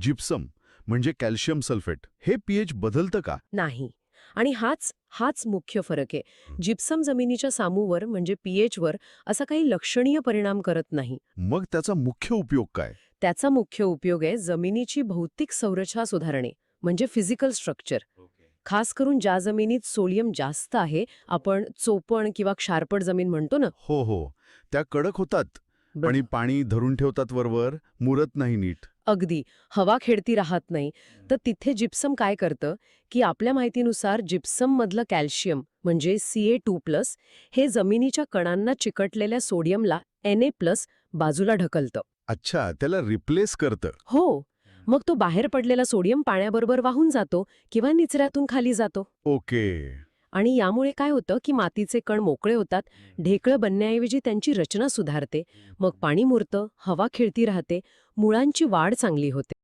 Gypsum म्हणजे calcium sulphate. हे pH बदलतं का? नाही. आणि हाच हाच मुख्य फरक आहे. जिप्सम जमिनीच्या सामूवर म्हणजे pH वर असा काही लक्षणीय परिणाम करत नाही. मग त्याचा मुख्य उपयोग काय? त्याचा मुख्य उपयोग आहे जमिनीची भौतिक संरचना सुधारणे म्हणजे फिजिकल स्ट्रक्चर खास करून ज्या जमिनीत सोडियम जास्त आहे आपण चोपण किंवा क्षारपड जमीन म्हणतो ना? हो हो. त्या कडक होतात. आणि पाणी धरून ठेवतात वरवर मुरत नाही नीट. अगदी. हवा खेळती राहत नाही. तर तिथे जिप्सम काय करतं की आपल्या माहितीनुसार जिप्सम मधलं कॅल्शियम म्हणजे सी ए टू प्लस हे जमिनीच्या कणांना चिकटलेल्या सोडियमला एन ए प्लस बाजूला ढकलतं. अच्छा त्याला रिप्लेस करतं. हो. मग तो बाहेर पडलेला सोडियम पाण्याबरोबर वाहून जातो किंवा निचऱ्यातून खाली जातो. ओके. आणि यामुळे काय होतं की मातीचे कण मोकळे होतात ढेकळं बनण्याऐवजी त्यांची रचना सुधारते. मग पाणी मुरतं हवा खेळती राहते मुळांची वाढ चांगली होते.